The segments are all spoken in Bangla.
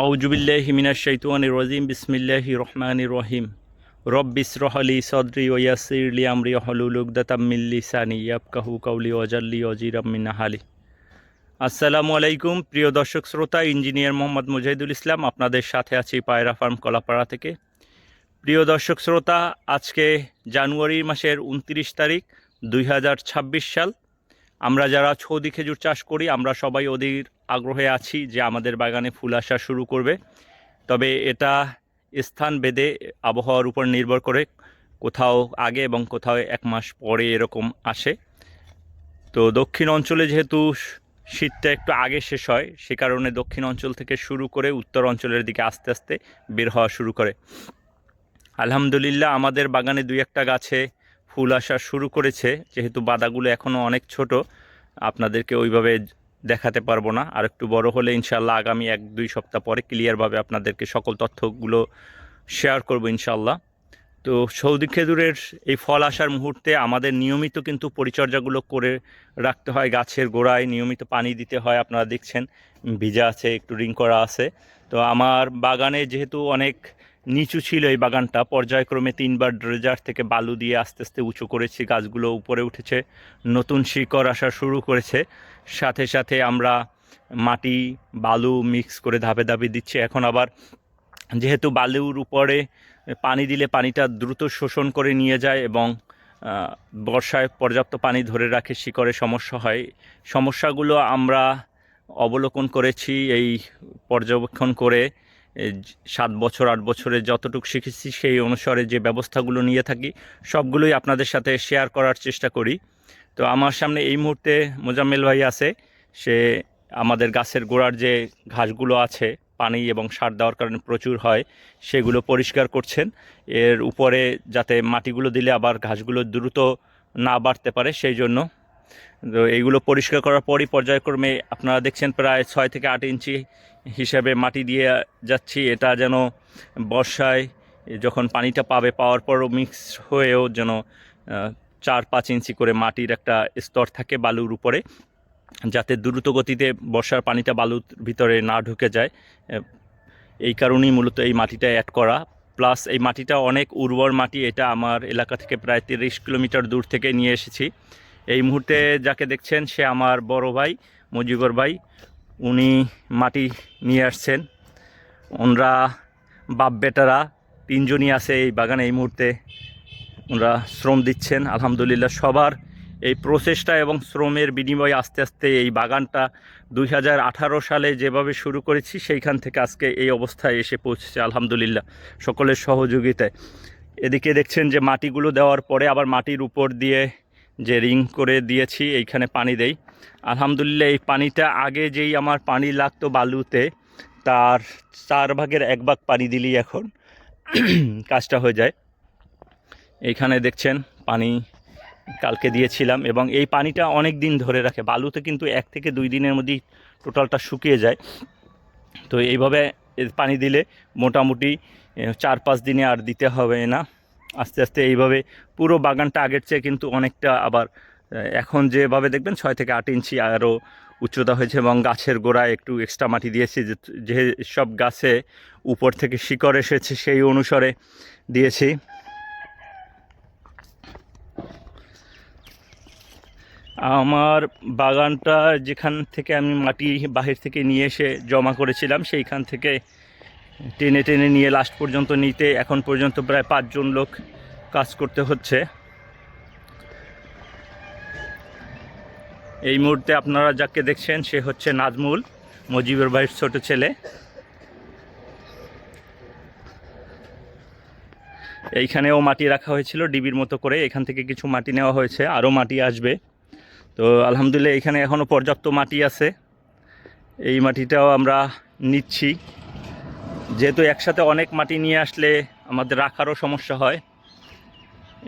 আউজুবিল্লাহ হিমিনার শৈতান রজিম বিসমিল্লাহ রহমান রহিম। রব্বিস রহলি সদরি ওয়াসিরলি আমরি হলুলুকদাতাম্মিল্লি সানি ইয়াবকাহু কাউলি ওয়াজাল্লি ওজিরাম্মিন হালি আসসালামু আলাইকুম, প্রিয় দর্শক শ্রোতা, ইঞ্জিনিয়ার মোহাম্মদ মুজাহিদুল ইসলাম আপনাদের সাথে আছি পায়রা ফার্ম কলাপাড়া থেকে। প্রিয় দর্শক শ্রোতা, আজকে জানুয়ারি মাসের উনত্রিশ তারিখ দুই হাজার ছাব্বিশ সাল। আমরা যারা ছৌদি খেজুর চাষ করি, আমরা সবাই ওদের আগ্রহে আছি যে আমাদের বাগানে ফুল আসা শুরু করবে। তবে এটা স্থান বেদে আবহাওয়ার উপর নির্ভর করে কোথাও আগে এবং কোথাও এক মাস পরে এরকম আসে। তো দক্ষিণ অঞ্চলে যেহেতু শীতটা একটু আগে শেষ হয়, সে কারণে দক্ষিণ অঞ্চল থেকে শুরু করে উত্তর অঞ্চলের দিকে আস্তে আস্তে বের হওয়া শুরু করে। আলহামদুলিল্লাহ, আমাদের বাগানে দুই একটা গাছে ফুল আসা শুরু করেছে, যেহেতু বাদাগুলো এখনও অনেক ছোট। আপনাদেরকে ওইভাবে দেখাতে পারব না। আর একটু বড় হলে ইনশাল্লাহ আগামী এক, দুই সপ্তাহ পরে ক্লিয়ারভাবে আপনাদেরকে সকল তথ্যগুলো শেয়ার করব ইনশাল্লাহ তো সৌদি খেজুরের এই ফল আসার মুহূর্তে আমাদের নিয়মিত কিন্তু পরিচর্যাগুলো করে রাখতে হয় গাছের গোড়ায়, নিয়মিত পানি দিতে হয়, আপনারা দেখছেন ভিজা আছে, একটু রিং করা আছে। তো আমার বাগানে যেহেতু অনেক নিচু ছিল এই বাগানটা। পর্যায়ক্রমে তিনবার ড্রেজার থেকে বালু দিয়ে আস্তে আস্তে উঁচু করেছি। গাছগুলো উপরে উঠেছে। নতুন শিকড় আসা শুরু করেছে। সাথে সাথে আমরা মাটি, বালু মিক্স করে ধাপে ধাপে দিচ্ছি। এখন আবার যেহেতু বালুর উপরে পানি দিলে পানিটা দ্রুত শোষণ করে নিয়ে যায় এবং বর্ষায় পর্যাপ্ত পানি ধরে রাখে শিকড়ে সমস্যা হয়। সমস্যাগুলো আমরা অবলোকন করেছি এই পর্যবেক্ষণ করে। সাত বছর, আট বছরে যতটুকু শিখেছি, সেই অনুসারে যে ব্যবস্থাগুলো নিয়ে থাকি, সবগুলোই আপনাদের সাথে শেয়ার করার চেষ্টা করি। তো আমার সামনে এই মুহূর্তে মোজাম্মেল ভাই আছে। সে আমাদের গাছের গোড়ার যে ঘাসগুলো আছে, পানি এবং সার দেওয়ার কারণে প্রচুর হয়, সেগুলো পরিষ্কার করছেন। এর উপরে যাতে মাটিগুলো দিলে আবার ঘাসগুলো দ্রুত না বাড়তে পারে, সেই জন্য তো এইগুলো পরিষ্কার করার পরই পর্যায়ক্রমে আপনারা দেখছেন প্রায় ছয় থেকে আট ইঞ্চি হিসাবে মাটি দিয়ে যাচ্ছি। এটা যেন বর্ষায় যখন পানিটা পাবে, পাওয়ার পরও মিক্স হয়েও যেন চার পাঁচ ইঞ্চি করে মাটির একটা স্তর থাকে বালুর উপরে, যাতে দ্রুত গতিতে বর্ষার পানিটা বালুর ভিতরে না ঢুকে যায়। এই কারণেই মূলত এই মাটিটা অ্যাড করা। প্লাস এই মাটিটা অনেক উর্বর মাটি, এটা আমার এলাকা থেকে প্রায় তিরিশ কিলোমিটার দূর থেকে নিয়ে এসেছি। এই মুহূর্তে যাকে দেখছেন, সে আমার বড় ভাই, মুজিবর ভাই। উনি মাটি নিয়ে আসছেন। ওনরা বাপ বেটারা তিনজনই আছে এই বাগানে এই মুহূর্তে। ওনারা শ্রম দিচ্ছেন, আলহামদুলিল্লাহ। সবার এই প্রচেষ্টা এবং শ্রমের বিনিময়ে আস্তে আস্তে এই বাগানটা দুই হাজার আঠারো সালে যেভাবে শুরু করেছি, সেইখান থেকে আজকে এই অবস্থায় এসে পৌঁছেছে, আলহামদুলিল্লাহ, সকলের সহযোগিতায়। এদিকে দেখছেন যে মাটিগুলো দেওয়ার পরে আবার মাটির উপর দিয়ে যে রিং করে দিয়েছি, এইখানে পানি দেই। আলহামদুলিল্লাহ, এই পানিটা আগে যেই আমার পানি লাগতো বালুতে, তার চার ভাগের এক ভাগ পানি দিলেই এখন কাজটা হয়ে যায়। এইখানে দেখছেন, পানি কালকে দিয়েছিলাম এবং এই পানিটা অনেক দিন ধরে রাখে। বালুতে কিন্তু এক থেকে দুই দিনের মধ্যেই টোটালটা শুকিয়ে যায়। তো এইভাবে পানি দিলে মোটামুটি চার পাঁচ দিনে আর দিতে হবে না। আস্তে আস্তে এইভাবে পুরো বাগানটা আগের চেয়ে কিন্তু অনেকটা আবার এখন যেভাবে দেখবেন ছয় থেকে আট ইঞ্চি আরও উচ্চতা হয়েছে এবং গাছের গোড়ায় একটু এক্সট্রা মাটি দিয়েছি যে সব গাছে উপর থেকে শিকড় এসেছে সেই অনুসারে দিয়েছি। আমার বাগানটা যেখান থেকে আমি মাটি বাহির থেকে নিয়ে এসে জমা করেছিলাম সেইখান থেকে টেনে টেনে নিয়ে লাস্ট পর্যন্ত নিতে, এখন পর্যন্ত প্রায় পাঁচজন লোক কাজ করতে হচ্ছে। এই মুহূর্তে আপনারা যাকে দেখছেন, সে হচ্ছে নাজমুল, মজিবুর ভাইয়ের ছোট ছেলে। এইখানেও মাটি রাখা হয়েছিল ডিবির মতো করে, এখান থেকে কিছু মাটি নেওয়া হয়েছে, আরও মাটি আসবে। তো আলহামদুলিল্লাহ এখানে এখনও পর্যাপ্ত মাটি আছে। এই মাটিটাও আমরা নিচ্ছি। যেহেতু একসাথে অনেক মাটি নিয়ে আসলে আমাদের রাখারও সমস্যা হয়।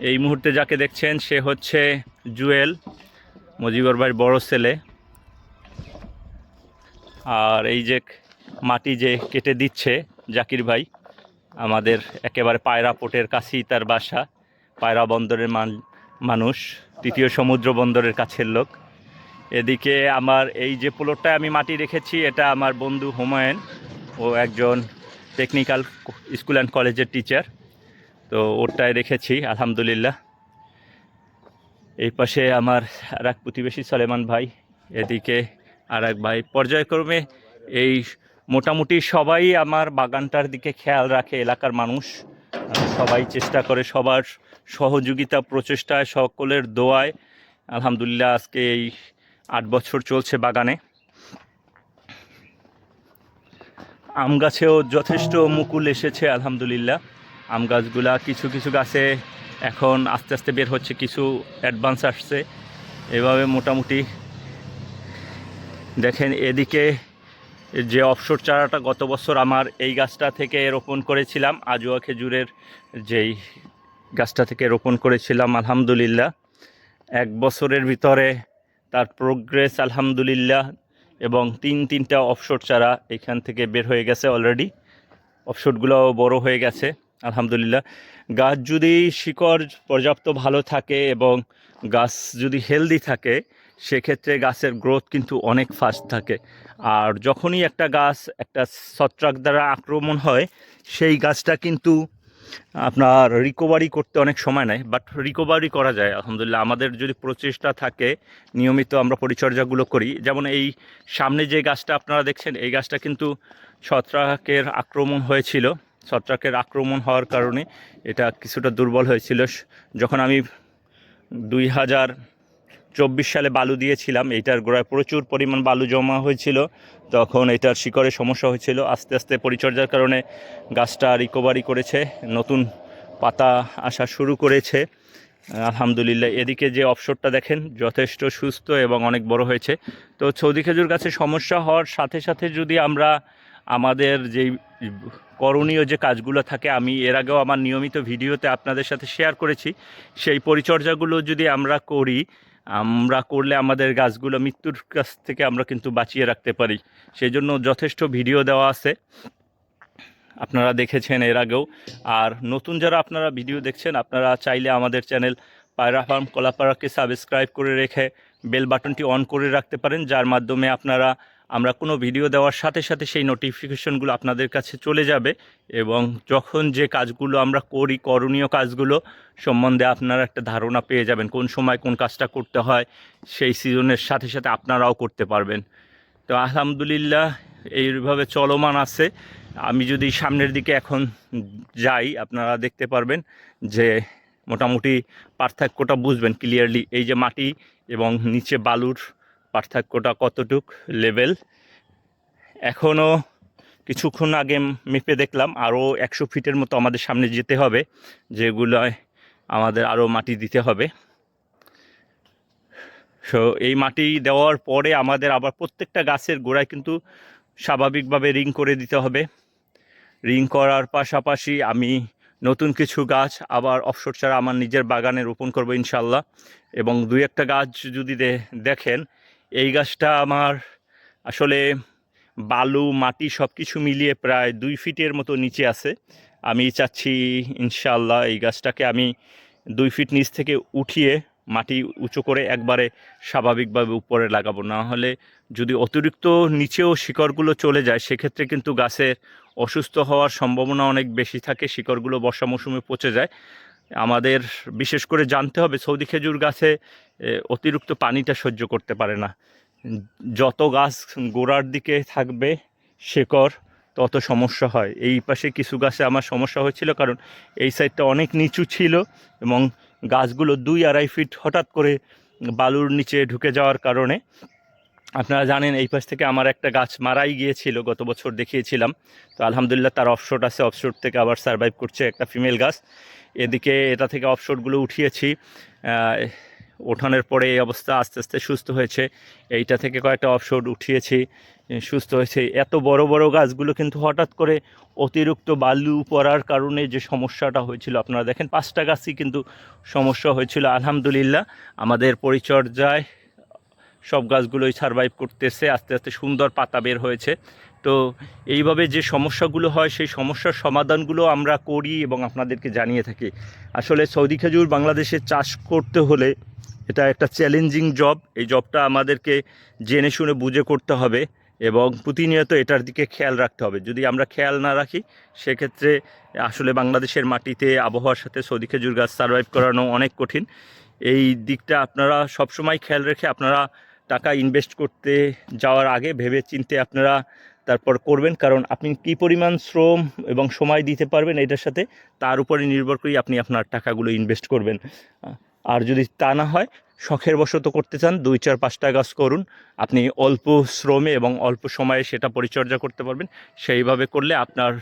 এই মুহূর্তে যাকে দেখছেন সে হচ্ছে জুয়েল, মজিবর ভাইয়ের বড় ছেলে। আর এই যে মাটি যে কেটে দিচ্ছে জাকির ভাই, আমাদের একেবারে পায়রা পোর্টের কাছেই তার বাসা। পায়রা বন্দরের মান, মানুষ, তৃতীয় সমুদ্র বন্দরের কাছের লোক। এদিকে আমার এই যে প্লটটায় আমি মাটি রেখেছি, এটা আমার বন্ধু হুমায়ুন। ও একজন টেকনিক্যাল স্কুল অ্যান্ড কলেজের টিচার তো ওরটায় রেখেছি আলহামদুলিল্লাহ। এই পাশে আমার আর এক প্রতিবেশী সলেমান ভাই, এদিকে আর এক ভাই। পর্যায়ক্রমে এই মোটামুটি সবাই আমার বাগানটার দিকে খেয়াল রাখে, এলাকার মানুষ। সবাই চেষ্টা করে সবার সহযোগিতা প্রচেষ্টায়, সকলের দোয়ায়। আলহামদুলিল্লাহ, আজকে এই আট বছর চলছে বাগানে। আম গাছেও যথেষ্ট মুকুল এসেছে, আলহামদুলিল্লাহ। আম গাছগুলা কিছু কিছু গাছে এখন আস্তে আস্তে বের হচ্ছে, কিছু অ্যাডভান্স আসছে। এভাবে মোটামুটি দেখেন, এদিকে যে অফশোর চারাটা গত বছর আমার এই গাছটা থেকে রোপণ করেছিলাম, আজুয়া খেজুরের যেই গাছটা থেকে রোপণ করেছিলাম, আলহামদুলিল্লাহ। এক বছরের ভিতরে তার প্রোগ্রেস আলহামদুলিল্লাহ এবং তিন, তিনটা অফশোর চারা এখান থেকে বের হয়ে গেছে অলরেডি অফশোটগুলোও বড় হয়ে গেছে, আলহামদুলিল্লাহ। গাছ যদি শিকড় পর্যাপ্ত ভালো থাকে এবং গাছ যদি হেলদি থাকে, সেক্ষেত্রে গাছের গ্রোথ কিন্তু অনেক ফাস্ট থাকে। আর যখনই একটা গাছ একটা ছত্রাক দ্বারা আক্রমণ হয়, সেই গাছটা কিন্তু আপনার রিকভারি করতে অনেক সময় নেয় বাট রিকভারি করা যায়, আলহামদুলিল্লাহ। আমাদের যদি প্রচেষ্টা থাকে, নিয়মিত আমরা পরিচর্যাগুলো করি। যেমন এই সামনে যে গাছটা আপনারা দেখছেন, এই গাছটা কিন্তু ছত্রাকের আক্রমণ হয়েছিল। ছত্রাকের আক্রমণ হওয়ার কারণে এটা কিছুটা দুর্বল হয়েছিল। যখন আমি দুই হাজার চব্বিশ সালে বালু দিয়েছিলাম, এইটার গোড়ায় প্রচুর পরিমাণ বালু জমা হয়েছিল। তখন এটার শিকড়ে সমস্যা হয়েছিল, আস্তে আস্তে পরিচর্যার কারণে গাছটা রিকভারি করেছে, নতুন পাতা আসা শুরু করেছে। আলহামদুলিল্লাহ, এদিকে যে অপসরটা দেখেন, যথেষ্ট সুস্থ এবং অনেক বড় হয়েছে। তো সৌদি খেজুর গাছে সমস্যা হওয়ার সাথে সাথে যদি আমরা আমাদের যেই করণীয় যে কাজগুলো থাকে, আমি এর আগেও আমার নিয়মিত ভিডিওতে আপনাদের সাথে শেয়ার করেছি। সেই পরিচর্যাগুলো যদি আমরা করি আমরা করলে আমাদের গাছগুলো মৃত্যুর কাছ থেকে আমরা কিন্তু বাঁচিয়ে রাখতে পারি। সেই জন্য যথেষ্ট ভিডিও দেওয়া আছে। আপনারা দেখেছেন এর আগেও। আর নতুন যারা আপনারা ভিডিও দেখছেন, আপনারা চাইলে আমাদের চ্যানেল পায়রা ফার্ম কলাপাড়াকে সাবস্ক্রাইব করে রেখে বেল বাটনটি অন করে রাখতে পারেন, যার মাধ্যমে আপনারা আমরা কোনো ভিডিও দেওয়ার সাথে সাথে সেই নোটিফিকেশনগুলো আপনাদের কাছে চলে যাবে এবং যখন যে কাজগুলো আমরা করি, করণীয় কাজগুলো সম্বন্ধে আপনারা একটা ধারণা পেয়ে যাবেন কোন সময় কোন কাজটা করতে হয়, সেই সিজনের সাথে সাথে আপনারাও করতে পারবেন। তো আলহামদুলিল্লাহ এইভাবে চলমান আছে। আমি যদি সামনের দিকে এখন যাই, আপনারা দেখতে পারবেন যে মোটামুটি পার্থক্যটা বুঝবেন ক্লিয়ারলি এই যে মাটি এবং নিচে বালুর পার্থক্যটা কতটুক লেভেল এখনও কিছুক্ষণ আগে মেপে দেখলাম আরও একশো ফিটের মতো আমাদের সামনে যেতে হবে, যেগুলোয় আমাদের আরও মাটি দিতে হবে। সো এই মাটি দেওয়ার পরে আমাদের আবার প্রত্যেকটা গাছের গোড়ায় কিন্তু স্বাভাবিকভাবে রিং করে দিতে হবে। রিং করার পাশাপাশি আমি নতুন কিছু গাছ আবার অফসর ছাড়া আমার নিজের বাগানে রোপণ করব ইনশাল্লাহ এবং দুই একটা গাছ যদি দেখেন এই গাছটা আমার আসলে বালু, মাটি সব কিছু মিলিয়ে প্রায় দুই ফিটের মতো নিচে আছে। আমি চাচ্ছি ইনশাল্লাহ এই গাছটাকে আমি দুই ফিট নিচ থেকে উঠিয়ে মাটি উঁচু করে একবারে স্বাভাবিকভাবে উপরে লাগাবো। না হলে যদি অতিরিক্ত নিচেও শিকড়গুলো চলে যায়, সেক্ষেত্রে কিন্তু গাছের অসুস্থ হওয়ার সম্ভাবনা অনেক বেশি থাকে, শিকড়গুলো বর্ষা মৌসুমে পচে যায়। আমাদের বিশেষ করে জানতে হবে সৌদি খেজুর গাছে অতিরিক্ত পানিটা সহ্য করতে পারে না। যত গাছ গোড়ার দিকে থাকবে শেকড়, তত সমস্যা হয়। এই পাশে কিছু গাছে আমার সমস্যা হয়েছিল কারণ এই সাইডটা অনেক নিচু ছিল এবং গাছগুলো দুই আড়াই ফিট হঠাৎ করে বালুর নিচে ঢুকে যাওয়ার কারণে আপনারা জানেন এই পাশ থেকে আমার একটা গাছ মারাই গিয়েছিল, গত বছর দেখিয়েছিলাম। তো আলহামদুলিল্লাহ তার অফশোট আছে অফশোট থেকে আবার সার্ভাইভ করছে একটা ফিমেল গাছ। এদিকে এটা থেকে অফশোটগুলো উঠিয়েছি। ওঠানোর পরে এই অবস্থা আস্তে আস্তে সুস্থ হয়েছে। এইটা থেকে কয়েকটা অফশোট উঠিয়েছি সুস্থ হয়েছে। এত বড় বড় গাছগুলো কিন্তু হঠাৎ করে অতিরিক্ত বালু পড়ার কারণে যে সমস্যাটা হয়েছিল, আপনারা দেখেন পাঁচটা গাছই কিন্তু সমস্যা হয়েছিল। আলহামদুলিল্লাহ, আমাদের পরিচর্যায় সব গাছগুলোই সারভাইভ করতেছে, আস্তে আস্তে সুন্দর পাতা বের হয়েছে। তো এইভাবে যে সমস্যাগুলো হয়, সেই সমস্যার সমাধানগুলো আমরা করি এবং আপনাদেরকে জানিয়ে থাকি। আসলে সৌদি খেজুর বাংলাদেশে চাষ করতে হলে এটা একটা চ্যালেঞ্জিং জব এই জবটা আমাদেরকে জেনে শুনে বুঝে করতে হবে এবং প্রতিনিয়ত এটার দিকে খেয়াল রাখতে হবে। যদি আমরা খেয়াল না রাখি, সেক্ষেত্রে আসলে বাংলাদেশের মাটিতে আবহাওয়ার সাথে সৌদি খেজুর গাছ সার্ভাইভ করানো অনেক কঠিন। এই দিকটা আপনারা সবসময় খেয়াল রেখে আপনারা টাকা ইনভেস্ট করতে যাওয়ার আগে ভেবে চিনতে আপনারা তারপর করবেন। কারণ আপনি কী পরিমাণ শ্রম এবং সময় দিতে পারবেন এটার সাথে, তার উপরে নির্ভর করেই আপনি আপনার টাকাগুলো ইনভেস্ট করবেন। আর যদি তা না হয়, শখের বশত করতে চান, দুই চার পাঁচটা গাছ করুন। আপনি অল্প শ্রমে এবং অল্প সময়ে সেটা পরিচর্যা করতে পারবেন। সেইভাবে করলে আপনার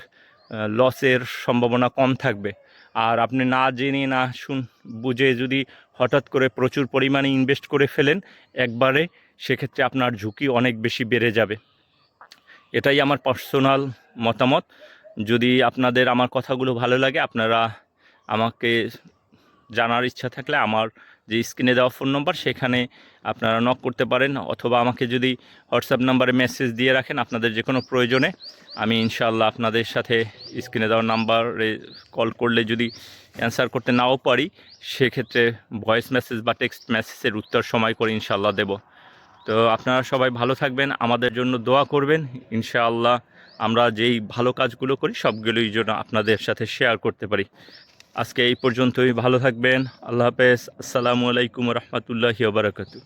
লসের সম্ভাবনা কম থাকবে। আর আপনি না জেনে না শুন, বুঝে যদি হঠাৎ করে প্রচুর পরিমাণে ইনভেস্ট করে ফেলেন, একবারে সেক্ষেত্রে আপনার ঝুঁকি অনেক বেশি বেড়ে যাবে। এটাই আমার পার্সোনাল মতামত। যদি আপনাদের আমার কথাগুলো ভালো লাগে, আপনারা আমাকে জানার ইচ্ছা থাকলে আমার যে স্ক্রিনে দেওয়া ফোন নম্বর সেখানে আপনারা নক করতে পারেন, অথবা আমাকে যদি হোয়াটসঅ্যাপ নাম্বারে মেসেজ দিয়ে রাখেন, আপনাদের যে কোনো প্রয়োজনে। আমি ইনশাল্লাহ আপনাদের সাথে স্ক্রিনে দেওয়ার নাম্বারে কল করলে যদি অ্যান্সার করতে নাও পারি, সেক্ষেত্রে ভয়েস মেসেজ বা টেক্সট মেসেজের উত্তর সময় করে ইনশাল্লাহ দেব। তো আপনারা সবাই ভালো থাকবেন, আমাদের জন্য দোয়া করবেন। ইনশাআল্লাহ আমরা যেই ভালো কাজগুলো করি, সবগুলোই জন্য আপনাদের সাথে শেয়ার করতে পারি। আজকে এই পর্যন্তই, ভালো থাকবেন, আল্লাহ হাফেজ, আসসালামু আলাইকুম রহমতুল্লাহি বারাকাতু